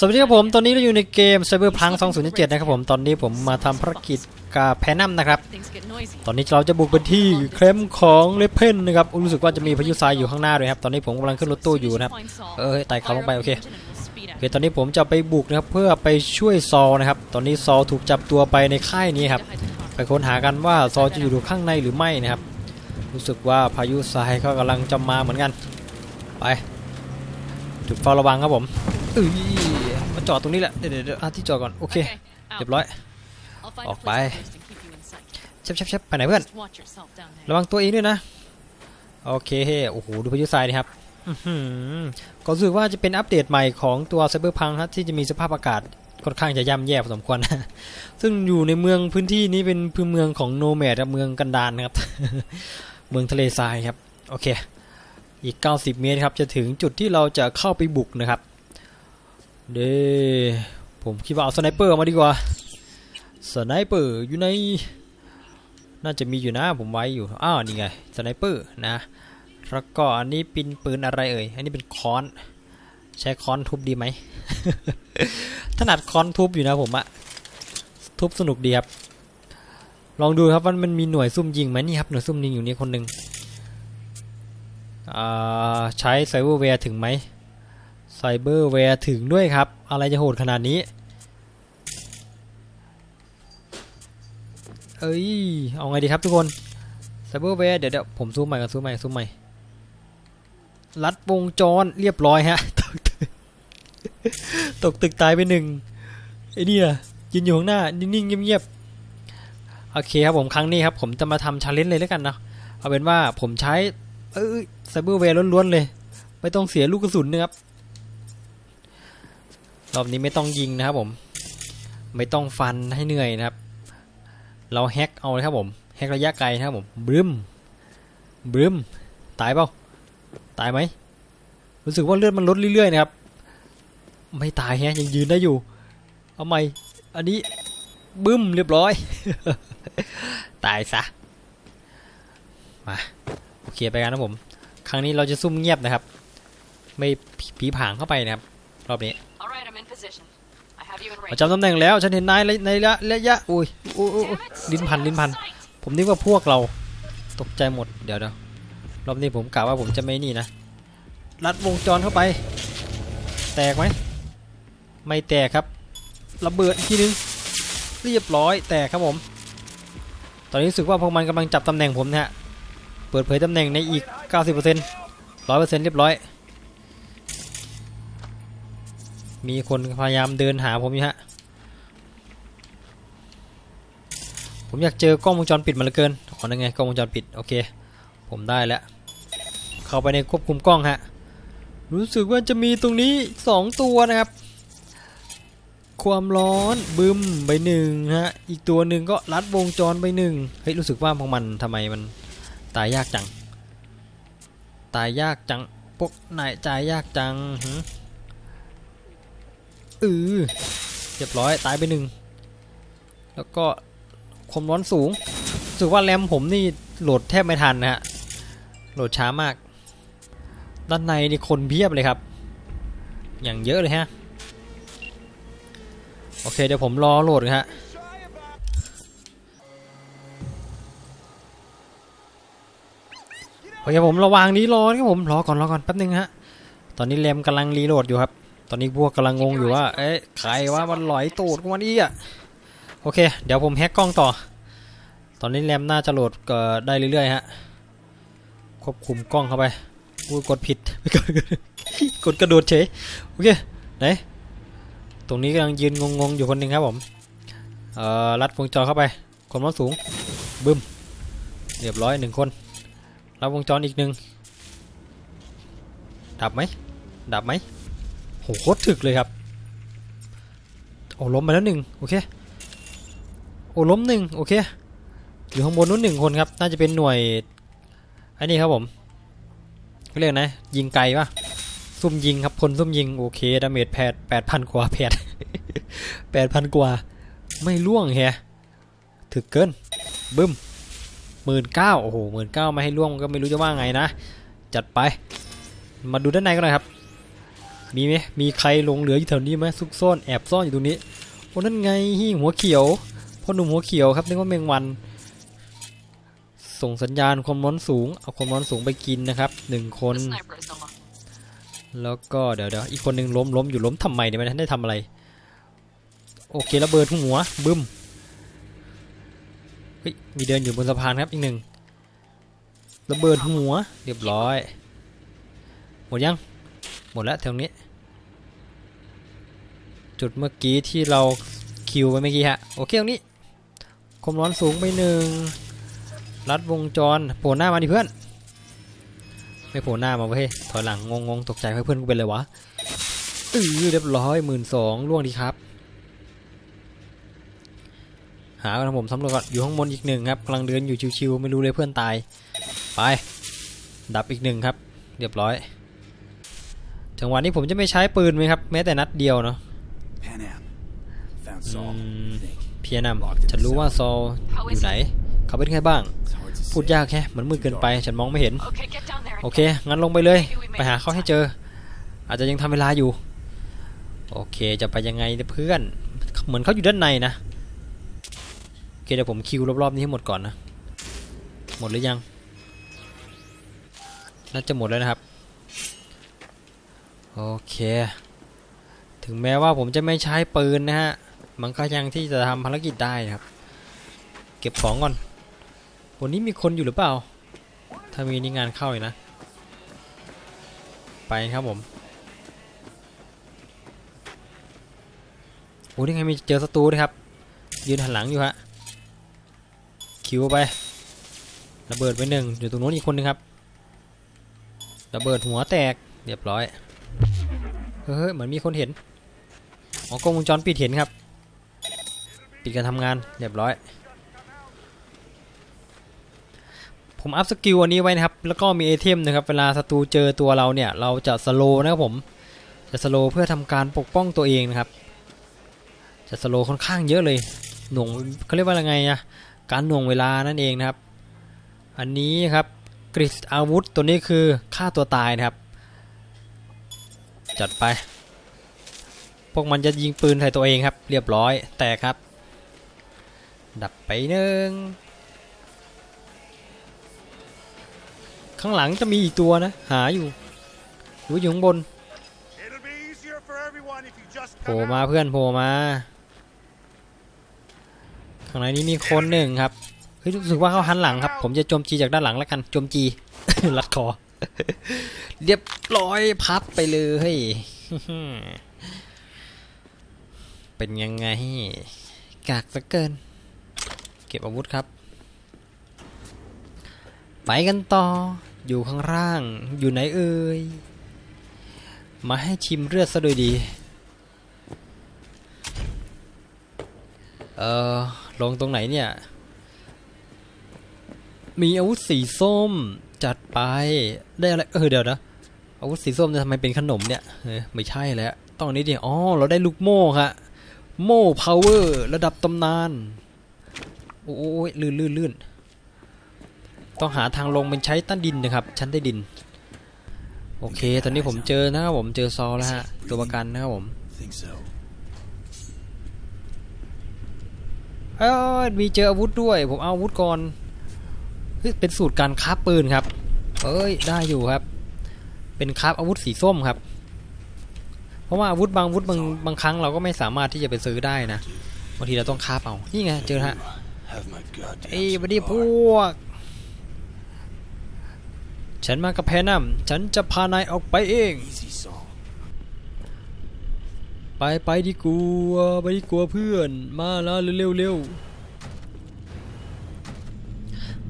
สวัสดีครับผม ตอนนี้เราอยู่ในเกม Cyberpunk 2077 นะครับผม ตอนนี้ผมมาทำภารกิจกับแพนัมนะครับ Things get noisy. ตอนนี้เราจะบุกไปที่แคมป์ของเลเพนนะครับ รู้สึกว่าจะมีพายุทรายอยู่ข้างหน้าด้วยครับ ตอนนี้ผมกำลังขึ้นรถตู้อยู่นะครับ Find Saul. เออไต่เขาลงไปโอเค Fire up the engine and we'll speed โอ out. เค ตอนนี้ผมจะไปบุกนะครับเพื่อไปช่วยซอลนะครับ ตอนนี้ซอลถูกจับตัวไปในค่ายนี้ครับ To hide the car. ไปค้นหากันว่าซอจะอยู่ข้างในหรือไม่นะครับ รู้สึกว่าพายุทรายก็กำลังจะมาเหมือนกัน ไป จุดเฝ้าระวังครับผมเอ้ยมาจอดตรงนี้แหละ เดี๋ยวเดี๋ยวเดี๋ยวอะที่จอดก่อน โอเค out. เรียบร้อย I'll find a Off place by. to post and keep you in sight. เชฟเชฟเชฟไปไหนเพื่อน Just watch yourself down there. ระวังตัวเองด้วยนะ โอเค โอ้โห ดูพายุทรายนี่ครับอื้อหือก็รู้สึกว่าจะเป็นอัปเดตใหม่ของตัวไซเบอร์พังครับที่จะมีสภาพอากาศค่อนข้างจะย่ำแย่พอสมควร ซึ่งอยู่ในเมืองพื้นที่นี้เป็นพื้นเมืองของโนแมดเมืองกันดารนะครับ เมืองทะเลทรายครับ โอเค อีก 90 เมตรครับ จะถึงจุดที่เราจะเข้าไปบุกนะครับ เด้ผมคิดว่าเอาสไนเปอร์ออกมาดีกว่า สไนเปอร์อยู่ใน น่าจะมีอยู่นะผมไว้อยู่ อ้าวนี่ไง สไนเปอร์นะ แล้วก็อันนี้เป็นปืนอะไรเอ่ย อันนี้เป็นค้อน ใช้ค้อนทุบดีไหม ถนัดค้อนทุบอยู่นะผมอะ ทุบสนุกดีครับ ลองดูครับว่ามันมีหน่วยซุ่มยิงไหมนี่ครับหน่วยซุ่มยิงอยู่นี่คนหนึ่ง ใช้ไซเบอร์แวร์ถึงไหมไซเบอร์แวร์ถึงด้วยครับ อะไรจะโหดขนาดนี้ เอ้ย เอาไงดีครับทุกคนไซเบอร์แวร์เดี๋ยวเดี๋ยวผมซูมใหม่กันซูมใหม่ซูมใหม่รัดวงจรเรียบร้อยฮะ ตกตึกตกตึกตายไปหนึ่งไอ้นี่ยยืนอยู่ข้างหน้า นิ่งๆเงียบๆ โอเคครับผมครั้งนี้ครับ ผมจะมาทำชาเลนจ์เลยแล้วกันเนาะเอาเป็นว่าผมใช้ เอ้ย ไซเบอร์แวร์ล้วนๆเลย ไม่ต้องเสียลูกกระสุนนะครับ รอบนี้ไม่ต้องยิงนะครับผม ไม่ต้องฟันให้เหนื่อยนะครับ เราแฮกเอาเลยครับผมแฮกระยะไกลนะครับผมบรึมบรึมตายเปล่าตายไหมรู้สึกว่าเลือดมันลดเรื่อยๆนะครับ ไม่ตายฮะยังยืนได้อยู่ เอาใหม่อันนี้บึ้มเรียบร้อย ตายซะมาโอเคไปกันนะผม ครั้งนี้เราจะซุ่มเงียบนะครับ ไม่ผีผางเข้าไปนะครับ รอบนี้ All right, I'm in position. I have you in ประ range. จำตำแหน่งแล้ว ฉันเห็นนายในระยะระยะอุ้ยอุ้ยอุ้ยอุ้ยลิ้นพันลิ้นพัน ผมนึกว่าพวกเราตกใจหมดเดี๋ยวเดี๋ยวรอบนี้ผมกะว่าผมจะไม่นี่นะรัดวงจรเข้าไป แตกไหมไม่แตกครับระเบิดอีกทีนึงเรียบร้อยแตกครับผม ตอนนี้รู้สึกว่าพวกมันกำลังจับตำแหน่งผมนะฮะ เปิดเผยตำแหน่งในอีก 90% 100%เรียบร้อย มีคนพยายามเดินหาผมอยู่ฮะ ผมอยากเจอกล้องวงจรปิดมาเหลือเกินอ๋อนั่นไงกล้องวงจรปิด โอเค ผมได้แล้ว เข้าไปในควบคุมกล้องฮะ รู้สึกว่าจะมีตรงนี้สองตัวนะครับ ความร้อนบึมไปหนึ่งฮะ อีกตัวหนึ่งก็รัดวงจรไปหนึ่งเฮ้ยรู้สึกว่าพวกมันทำไมมัน ตายยากจัง ตายยากจัง พวกนายตายยากจังหือเออเรียบร้อยตายไปหนึ่ง แล้วก็ความร้อนสูงรู้สึกว่าแรมผมนี่โหลดแทบไม่ทันนะฮะ โหลดช้ามาก ด้านในนี่คนเพียบเลยครับ อย่างเยอะเลยฮะ โอเคเดี๋ยวผมรอโหลดนะฮะ เคผมระวางนี้รอครับผมรอก่อนรอก่อนแป๊บนึงฮะตอนนี้แรมกำลังรีโหลดอยู่ครับ ตอนนี้พวกกำลังงงอยู่ว่าเอ๊ะใครว่ามันลอยตูดกูมันอี้อะโอเค เดี๋ยวผมแฮกกล้องต่อ ตอนนี้แรมน่าจะโหลดก็ได้เรื่อยๆฮะควบคุมกล้องเข้าไปกูกดผิดกดกระโดดเฉยโอเคไหนตรงนี้กำลังยืนงงๆอยู่คนหนึ่งครับผมเอ่อรัดวงจรเข้าไปความร้อนสูงบึ้มเรียบร้อยหนึ่งคน รัดวงจรอีกหนึ่งดับไหมดับไหมโหโคตรถึกเลยครับโอ้ล้มไปแล้วหนึ่งโอเคโอ้ล้มหนึ่งโอเคอยู่ข้างบนนู้นหนึ่งคนครับน่าจะเป็นหน่วยอันนี้ครับผมเรียกนะยิงไกลปะซุ่มยิงครับพลซุ่มยิงโอเคดาเมจแปดแปดพันกว่าแปดแปดพันกว่าไม่ล่วงแฮถึกเกินบึ้ม หมื่นเก้าโอ้โหหมื่นเก้าไม่ให้ล่วงก็ไม่รู้จะว่าไงนะ จัดไป มาดูด้านในกันหน่อยครับ มีไหมมีใครหลงเหลืออยู่แถวนี้ไหมซุกซ่อนแอบซ่อนอยู่ตรงนี้โอ้นั่นไงหิ่งหัวเขียวพ่อหนุ่มหัวเขียวครับนึกว่าแมงวัน ส่งสัญญาณความร้อนสูงเอาความร้อนสูงไปกินนะครับหนึ่งคน แล้วก็เดี๋ยวเดี๋ยวอีกคนหนึ่งล้มล้มอยู่ล้มทำไมเนี่ยมันได้ทำอะไร โอเคระเบิดหัวบึ้ม เฮ้ยมีเดินอยู่บนสะพานครับอีกหนึ่งระเบิดหัวเรียบร้อย หมดยัง หมดแล้วแถวนี้ จุดเมื่อกี้ที่เราคิวไปเมื่อกี้ฮะโอเคตรงนี้ความร้อนสูงไปหนึ่งรัดวงจรโผล่หน้ามาดิเพื่อน ไม่โผล่หน้ามาเว้ยถอยหลังงงงๆตกใจเฮ้ยเพื่อนกูเป็นไรวะเออเรียบร้อยหมื่นสองล่วงดีครับ หากันผมสำรวจก่อนอยู่ข้างบนอีกหนึ่งครับกำลังเดินอยู่ชิวๆไม่รู้เลยเพื่อนตาย ไป ดับอีกหนึ่งครับ เรียบร้อย จังหวะนี้ผมจะไม่ใช้ปืนไหมครับ แม้แต่นัดเดียวเนาะ Pan Am. Found อื Saul. ม I think. เพียนำฉันรู้ว่าซอลอยู่ไหน เขาเป็นใครบ้าง It's hard to พูด say. ยากแค่มันมืดเกินไป ฉันมองไม่เห็น Okay, get down there. and โอเค งั้นลงไปเลย ไปหาเขาให้เจอ อาจจะยังทำเวลาอยู่ โอเค จะไปยังไงเนี่ยเพื่อน เหมือนเขาอยู่ด้านในนะโอ เคเดี๋ยวผมคิวรอบๆนี้ให้หมดก่อนนะ หมดหรือยัง น่าจะหมดแล้วนะครับ โอเค ถึงแม้ว่าผมจะไม่ใช้ปืนนะฮะ มันก็ยังที่จะทำภารกิจได้นะครับ เก็บของก่อน วันนี้มีคนอยู่หรือเปล่า ถ้ามีนี่งานเข้าอีกนะ ไปครับผมโอ้นี่ไงมีเจอศัตรูด้วยครับ ยืนหันหลังอยู่ฮะ คิวไประเบิดไปหนึ่งอยู่ตรงโน้นอีกคนนึงครับระเบิดหัวแตกเรียบร้อยเฮ้ยเหมือนมีคนเห็นอ๋อกล้องวงจรปิดเห็นครับ ปิดการทำงานเรียบร้อย ผมอัพสกิลอันนี้ไว้นะครับ แล้วก็มีไอเทมนะครับ เวลาศัตรูเจอตัวเราเนี่ย เราจะสโลนะครับผมจะสโลเพื่อทำการปกป้องตัวเองนะครับ จะสโลค่อนข้างเยอะเลยหน่วงเขาเรียกว่าอะไรไงอะ การหน่วงเวลานั่นเองนะครับ อันนี้ครับกริดอาวุธตัวนี้คือฆ่าตัวตายนะครับ จัดไป พวกมันจะยิงปืนใส่ตัวเองครับ เรียบร้อยแตกครับ ดับไปหนึ่งข้างหลังจะมีอีกตัวนะ หาอยู่หรืออยู่ข้างบน It'll be easier for everyone if you just โผล่ come มา out. เพื่อนโผล่มาข้างในนี้มีคนหนึ่งครับเฮ้ยรู้สึกว่าเขาหันหลังครับ ผมจะโจมจีจากด้านหลังแล้วกันโจมจีรัดคอเรียบร้อยพับไปเลยเป็นยังไง กากสักเกิน เก็บอาวุธครับ ไปกันต่อ อยู่ข้างล่าง อยู่ไหนเอ่ย มาให้ชิมเลือดซะโดยดี เออ ลงตรงไหนเนี่ย มีอาวุธสีส้มจัดไปได้อะไรเออเดี๋ยวนะอาวุธสีส้มจะทำไมเป็นขนมเนี่ยเออไม่ใช่แล้วต้องนนี้ดิอ๋อเราได้ลูกโม่ค่ะโม่พาวเวอร์ระดับตำนาน โอ้ยลื่นลื่นลื่นต้องหาทางลงเป็นใช้ต้นดินนะครับ ชั้นใต้ดิน โอเค ตอนนี้ผมเจอนะครับผมเจอซอลแล้วฮะตัวประกันนะครับผม เอ้ยมีเจออาวุธด้วย ผมเอาอาวุธก่อนเป็นสูตรการคราฟปืนครับ เอ้ยได้อยู่ครับ เป็นคราฟอาวุธสีส้มครับ เพราะว่าอาวุธบางอาวุธบางบางครั้งเราก็ไม่สามารถที่จะไปซื้อได้นะบางทีเราต้องคราฟเอา นี่ไงเจอฮะไอ้บัดดี้พวก ฉันมากับแพนัมฉันจะพานายออกไปเอง easy ไปไปดีกว่าไปดีกว่าเพื่อนมาแล้วเร็วเร็ว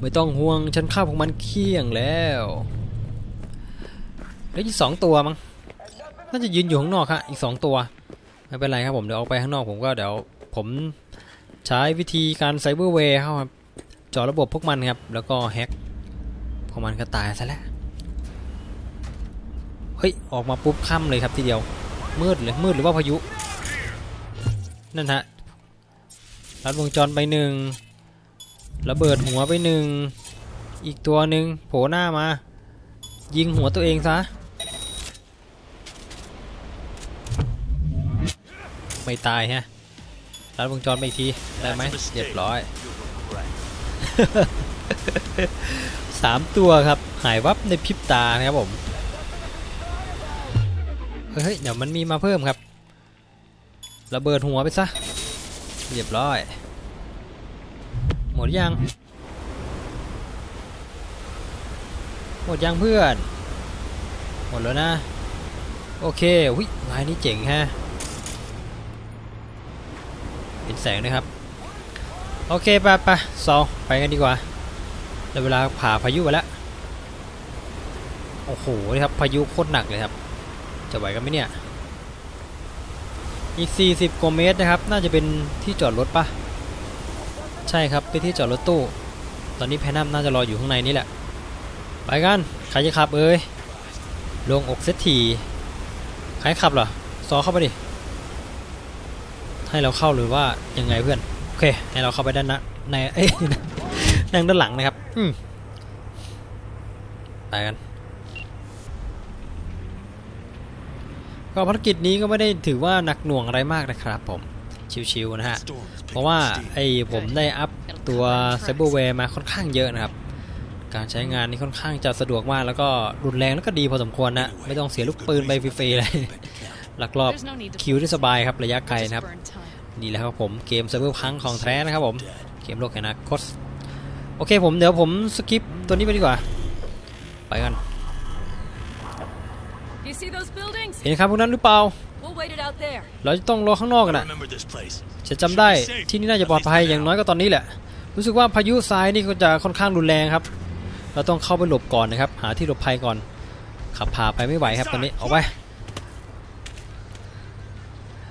ไม่ต้องห่วงฉันฆ่าพวกมันเคี่ยงแล้วแล้วอีกสองตัวมั้งน่าจะยืนอยู่ข้างนอกฮะอีกสองตัวไม่เป็นไรครับผมเดี๋ยวออกไปข้างนอกผมก็เดี๋ยวผมใช้วิธีการไซเบอร์เวย์ครับเจาะระบบพวกมันครับแล้วก็แฮ็กพวกมันก็ตายซะแล้วเฮ้ยออกมาปุ๊บค่ำเลยครับทีเดียว มืดเลยมืดหรือว่าพายุ นั่นฮะรัดวงจรไปหนึ่งระเบิดหัวไปหนึ่งอีกตัวหนึ่งโผล่หน้ามา ยิงหัวตัวเองซะ ไม่ตายฮะรัดวงจรไปอีกที ได้ไหมเรียบร้อยสามตัวครับ หายวับในพริบตานะครับผม เฮ้ยเดี๋ยวมันมีมาเพิ่มครับ ระเบิดหัวไปซะ เรียบร้อย หมดยัง หมดยังเพื่อน หมดแล้วนะ โอเควิลายนี้เจ๋งฮะ เป็นแสงนะครับ โอเคไปไปสองไปกันดีกว่าได้เวลาผ่าพายุไปแล้ว โอ้โหนี่ครับ พายุโคตรหนักเลยครับ จะไหวกันไหมเนี่ย อีก 40กว่าเมตรนะครับ น่าจะเป็นที่จอดรถปะใช่ครับเป็นที่จอดรถตู้ ตอนนี้แพนัมน่าจะรออยู่ข้างในนี่แหละ ไปกัน ใครจะขับเอ้ย ลงอกเซตทีใครขับเหรอ ซอเข้าไปดิ ให้เราเข้าหรือว่ายังไงเพื่อน โอเค ให้เราเข้าไปด้านนะในเอ้ยนั่งด้านหลังนะครับ อืมไปกัน ก็ภารกิจนี้ก็ไม่ได้ถือว่าหนักหน่วงอะไรมากนะครับผม ชิวๆนะฮะ เพราะว่าไอ้ผมได้อัพตัวไซเบอร์แวร์มาค่อนข้างเยอะนะครับ การใช้งานนี่ค่อนข้างจะสะดวกมาก แล้วก็รุนแรงแล้วก็ดีพอสมควรนะ ไม่ต้องเสียลูกปืนไปฟรีๆเลยหลักลอบคิวได้สบายครับระยะไกลนะครับ นี่แหละครับผมเกมเซิร์ฟเวอร์พังของแท้นะครับผม เกมโลกแห่งอนาคตโอเคผมเดี๋ยวผมสกิปตัวนี้ไปดีกว่า ไปกัน เห็นครับพวกนั้นหรือเปล่า We'll wait it out there. เราจะต้องรอข้างนอกกัน I นะ remember this place. ฉันจำได้ที่นี่น่าจะปลอดภัยอย่างน้อยก็ตอนนี้แหละ รู้สึกว่าพายุทรายนี่ก็จะค่อนข้างรุนแรงครับ เราต้องเข้าไปหลบก่อนนะครับ หาที่หลบภัยก่อน ขับผ่าไปไม่ไหวครับตอนนี้ออกไป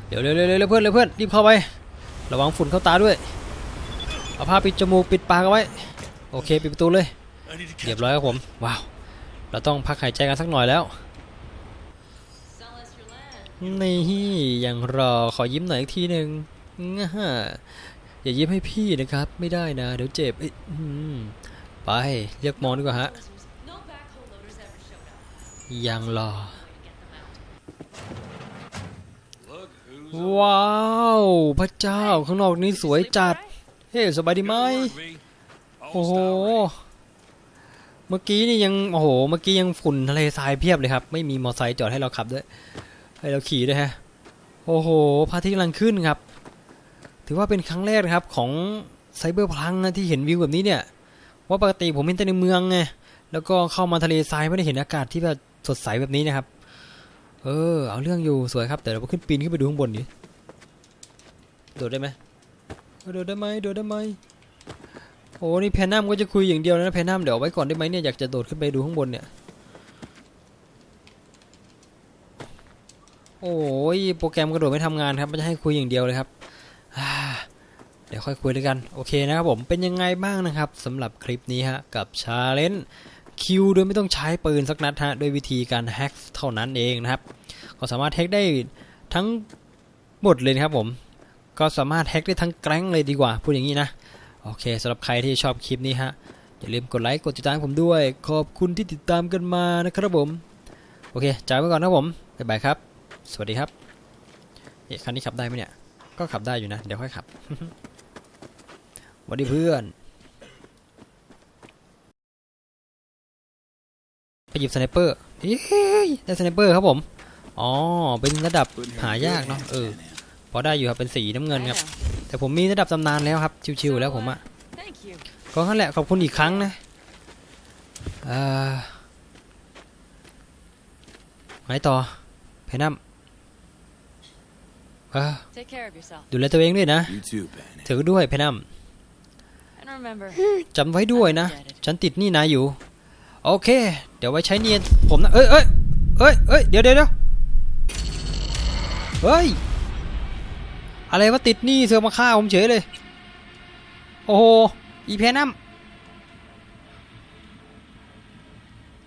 เดี๋ยวเร็วเร็วเร็วเพื่อนเร็วเพื่อนรีบเข้าไป ระวังฝุ่นเข้าตาด้วย เอาผ้าปิดจมูกปิดปากเอาไว้ โอเคปิดประตูเลย I need to เรีย catch บร้อยครับผม ว้าว เราต้องพักหายใจกันสักหน่อยแล้ว นี่ยังรอขอยิ้มหน่อยอีกทีหนึ่งง่าฮะอย่ายิ้มให้พี่นะครับ ไม่ได้นะ เดี๋ยวเจ็บไปเรียกมอดีกว่าฮะ ยังรอ ว้าว พระเจ้าข้างนอกนี้สวยจัด เฮ้สบายดีไหมโอ้โหเมื่อกี้นี่ยังโอ้โห เมื่อกี้ยังฝุ่นทะเลทรายเพียบเลยครับ ไม่มีมอเตอร์ไซค์จอดให้เราขับด้วย ให้เราขี่ด้วยฮะ โอ้โหพระอาทิตย์กำลังขึ้นครับ ถือว่าเป็นครั้งแรกนะครับของไซเบอร์พลังนะที่เห็นวิวแบบนี้เนี่ย ว่าปกติผมเห็นแต่ในเมืองไง แล้วก็เข้ามาทะเลทรายไม่ได้เห็นอากาศที่แบบสดใสแบบนี้นะครับ เออ เอาเรื่องอยู่สวยครับ แต่เราขึ้นปีนขึ้นไปดูข้างบนดิโดดได้ไหมโดดได้ไหมโดดได้ไหมโอ้นี่แพนนัมก็จะคุยอย่างเดียวนะแพนนัมเดี๋ยวไว้ก่อนได้ไหมเนี่ยอยากจะโดดขึ้นไปดูข้างบนเนี่ย โอ้ยโปรแกรมกระโดดไม่ทำงานครับมันจะให้คุยอย่างเดียวเลยครับเดี๋ยวค่อยคุยด้วยกัน โอเคนะครับผมเป็นยังไงบ้างนะครับสำหรับคลิปนี้ฮะกับชาเลนจ์คิวโดยไม่ต้องใช้ปืนสักนัดฮะด้วยวิธีการแฮ็กเท่านั้นเองนะครับ ก็สามารถแฮ็กได้ทั้งหมดเลยนะครับผม ก็สามารถแฮ็กได้ทั้งแก๊งเลยดีกว่าพูดอย่างนี้นะโอเคสำหรับใครที่ชอบคลิปนี้ฮะอย่าลืมกดไลค์กดติดตามผมด้วย ขอบคุณที่ติดตามกันมานะครับผม โอเคจ่ายไปก่อนนะผมบ๊ายบายครับ สวัสดีครับเอ๊ะคันนี้ขับได้ไหมเนี่ย ก็ขับได้อยู่นะ เดี๋ยวค่อยขับสวัสดีเพื่อน ไปหยิบสไนเปอร์เฮ้ยได้สไนเปอร์ครับผม อ๋อ เป็นระดับหายากเนาะ เออ พอได้อยู่ครับ เป็นสีน้ำเงิน I ครับ know. แต่ผมมีระดับตำนานแล้วครับ ชิวๆแล้วผมอะ Thank you. ก็นั่นแหละ ขอบคุณอีกครั้งนะเอ่อไงต่อ เพนัมเออ Take care of yourself. ดูแลตัวเองด้วยนะ You too, Pan. เธอด้วยเพนัม And remember, จำไว้ด้วยนะ ฉันติดหนี่นายอยู่ โอเค เดี๋ยวไว้ใช้เนียน ผมนะ เอ้ยเอ้ยเอ้ยเอ้ยเดี๋ยวเดี๋ยวเดี๋ยวเฮ้ย อะไรวะติดหนี่เสือกมาฆ่าผมเฉยเลย โอ้โห อีเพนัม